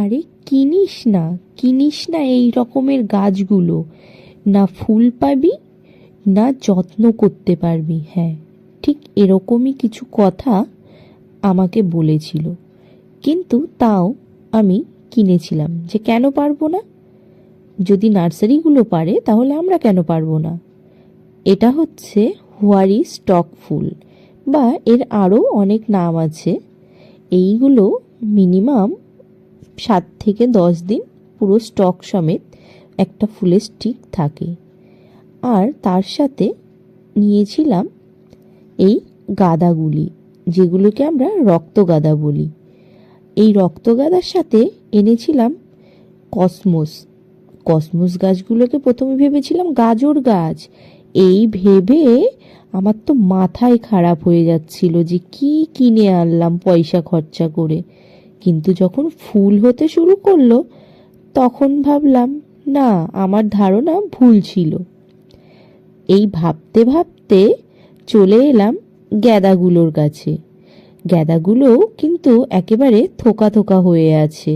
আরে কিনিস না কিনিস না এই রকমের গাছগুলো। না ফুল পাবি, না যত্ন করতে পারবি হ্যাঁ। ঠিক এরকমই কিছু কথা আমাকে বলেছিল। কিন্তু তাও আমি কিনেছিলাম যে কেন পারব না? যদি নার্সারিগুলো পারে তাহলে আমরা কেন পারব না? এটা হচ্ছে হোয়ারি স্টক ফুল বা এর আরও অনেক নাম আছে। এইগুলো মিনিমাম সাত থেকে দশ দিন পুরো স্টক সমেত একটা ফুলের স্টিক থাকে। আর তার সাথে নিয়েছিলাম এই গাদাগুলি, যেগুলোকে আমরা রক্তগাদা বলি। এই রক্তগাদার সাথে এনেছিলাম কসমোস। কসমোস গাছগুলোকে প্রথমে ভেবেছিলাম গাজর গাছ। এই ভেবে আমার তো মাথায় খারাপ হয়ে যাচ্ছিল যে কি কিনে আনলাম পয়সা খরচা করে। কিন্তু যখন ফুল হতে শুরু করল, তখন ভাবলাম, না, আমার ধারণা ভুল ছিল। এই ভাবতে ভাবতে চলে এলাম গ্যাদাগুলোর কাছে। গ্যাদাগুলোও কিন্তু একেবারে থোকা থোকা হয়ে আছে।